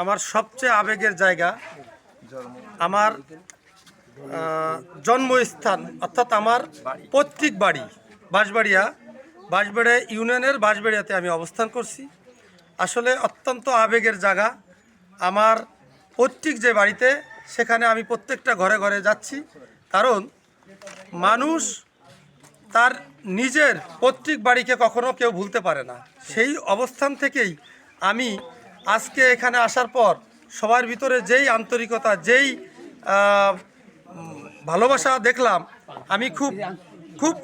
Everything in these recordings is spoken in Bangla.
আমার সবচেয়ে আবেগের জায়গা, আমার জন্মস্থান, অর্থাৎ আমার পৈতৃক বাড়ি, বাঁশবাড়িয়া। বাঁশবাড়িয়া ইউনিয়নের বাঁশবাড়িয়াতে আমি অবস্থান করছি। আসলে অত্যন্ত আবেগের জায়গা। আমার পৈতৃক যে বাড়িতে, সেখানে আমি প্রত্যেকটা ঘরে ঘরে যাচ্ছি। কারণ মানুষ তার নিজের পৈতৃক বাড়িকে কখনো কেউ ভুলতে পারে না। সেই অবস্থান থেকেই আমি আজকে এখানে আসার পর সবার ভিতরে যেই আন্তরিকতা যেই ভালোবাসা দেখলাম আমি খুব খুব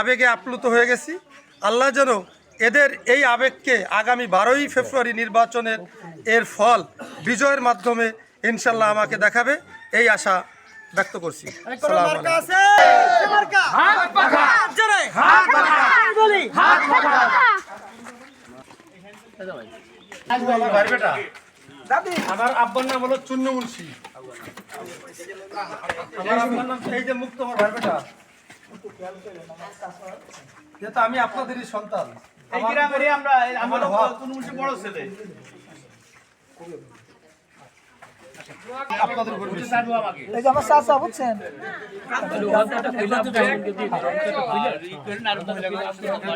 আবেগে আপ্লুত হয়ে গেছি। আল্লাহ যেন এদের এই আবেগকে আগামী বারোই ফেব্রুয়ারি নির্বাচনের এর ফল বিজয়ের মাধ্যমে ইনশাল্লাহ আমাকে দেখাবে এই আশা ব্যক্ত করছি। সালাম। আমার আব্বার নাম হলো চুন্ন মুন্সি আমার আব্বার নাম এই যে মুক্ত আমার বেটা। যেহেতু আমি আপনাদেরই সন্তান। এই গ্রামেরই আমরা আমার। বড় ছেলে। এই যে আমার চাচা বুঝছেন?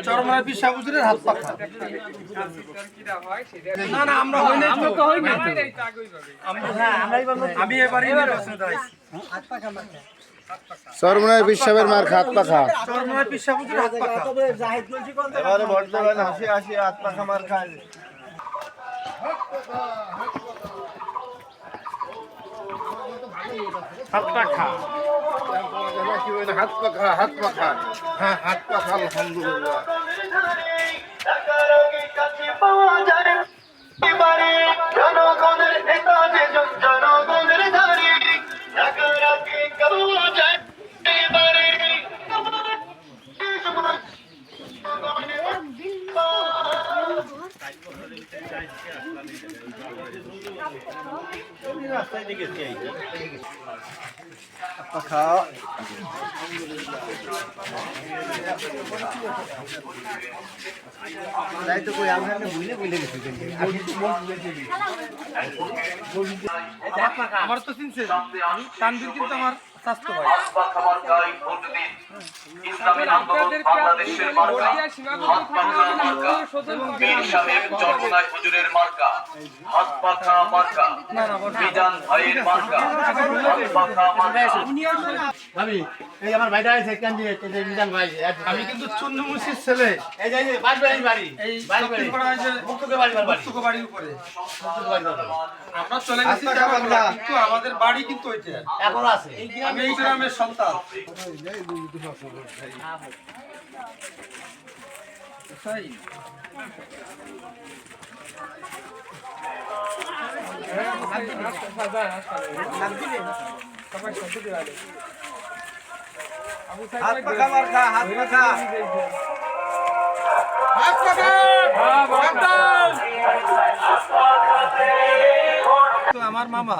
চরমায় বিশ্বাস হুজুরের হাত পাখা না। না আমরা হই নাই তো। আমরা- আমি এবারই নির্বাচনে দাঁড়াইছি। সরমনায় মার পাখা। হুজুরের হাত পাখা। এবারে হাসি হাসি হাত পাখা মার খায়। হাত পাখা হাত পাখা হাত পাখা হ্যাঁ হাত পাখা আলহামদুলিল্লাহ। আমার তো চিনছে তানবির কিন্তু আমার স্বাস্থ্য ভাই। হাতপাখা মার্কায় ইসলামী আন্দোলন বাংলাদেশের মার্কা হাতপাখা মার্কা। পীর সাহেব চরমনায় হুজুরের মার্কা। হাতপাখা মার্কা। বিজান ভাইয়ের মার্কা। হাতপাখা মার্কা। ভাবি এই আমার ভাইটা আছে ক্যান্ডিডেট এই মিজান ভাই আমি কিন্তু চুন্ন মুন্সির ছেলে। এই যে বাড়ি বাড়ি। এই বাড়ি দক্ষিণ পাড়ায় যে মুক্তকে বাড়ি বাড়ি। মুক্তক বাড়ির উপরে। আমরা চলে গেছি কিন্তু আমাদের বাড়ি কিন্তু ওইটা। এখন আছে। আমি এই গ্রামের সন্তান? আমার মামা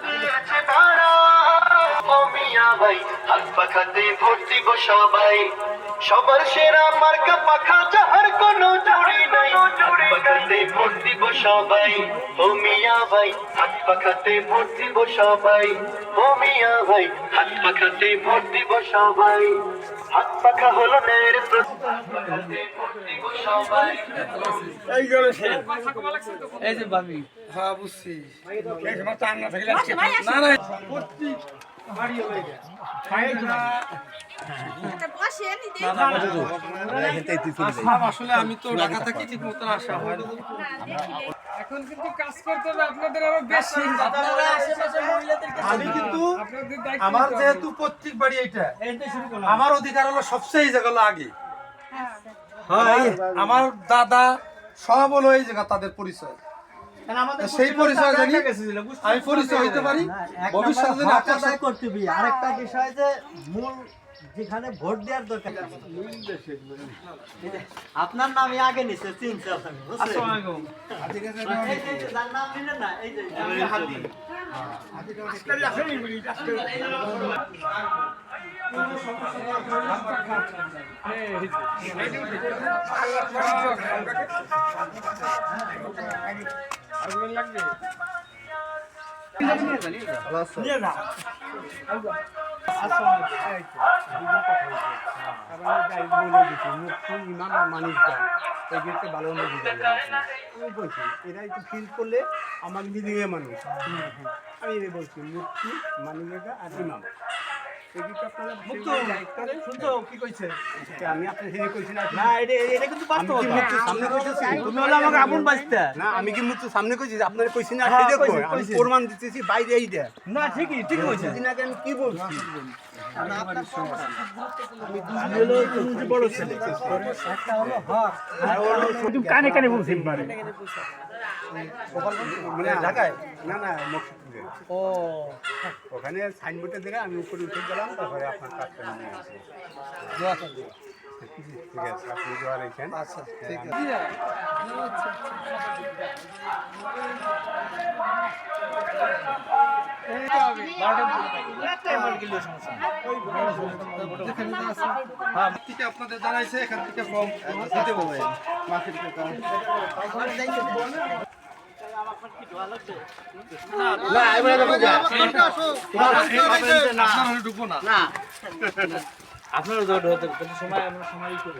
পাখাতে ভোট দিব সবাই। সবার সেরা মার্কা পাখা যাহার কোনো জুড়ি নাই। পাখাতে ভোট দিব সবাই। ও মিয়া ভাই হাত পাখাতে ভোট দিব সবাই। ও মিয়া ভাই হাত পাখাতে ভোট দিব সবাই। হাত পাখা হলো নের এই যে ভাবি হ্যাঁ বুঝছি। না না এটা। আসলে আমি তো ঢাকা থাকি। ঠিক মতন আসা হয় এখন কিন্তু কাজ করতে হবে আপনাদের আরও বেশি আমি কিন্তু আমার যেহেতু প্রত্যেক বাড়ি এইটা আমার অধিকার হলো সবচেয়ে এই জায়গা আগে। হ্যাঁ আমার দাদা সব হলো এই জায়গা তাদের পরিচয়। সেই পরিচয় জানি আমি পরিচয় হইতে পারি? ভবিষ্যতে যেন আপনার সাথে- করতে আরেকটা বিষয় যে মূল যেখানে ভোট দেওয়ার দরকার আপনার নামই আগে নিছে চিনছে বুঝছেন? আসসালামু আলাইকুম এই যে, এই যে, যার নাম নিলেন না এই আমি বলছি এরা একটু ফিল করলে আমার দিদিকে মানুষ আমি বলছি মুক্তি মানিকা আর ইমাম আমি কি সামনে কইতেছি তুমি হলো আমাকে আপন বাঁচতে না আমি কি মৃত্যু সামনে কইছি? আপনার কইছি না হ্যাঁ, আমি কইছি। প্রমাণ দিতেছি বাইরে এই না ঠিকই ঠিক কইছে। দিন আগে আমি কি বলছি? কানে কানে বলছি। মানে ঢাকায়? না না মকসুদপুরে ও। ওখানে সাইনবোর্ডের জায়গায় আমি উপরে উঠে গেলাম তারপরে আপনার কাজটা নিয়ে আসি। ঠিক আছে আপনি দোয়া রেখেন। আচ্ছা ঠিক আছে। থেকে আপনাদের জানাইছে এখান থেকে ফর্ম দিতে বলবে মাসের টাকা না এবারে ঢুকবো না। আপনারা জোর হতে সময় আমরা সময় করে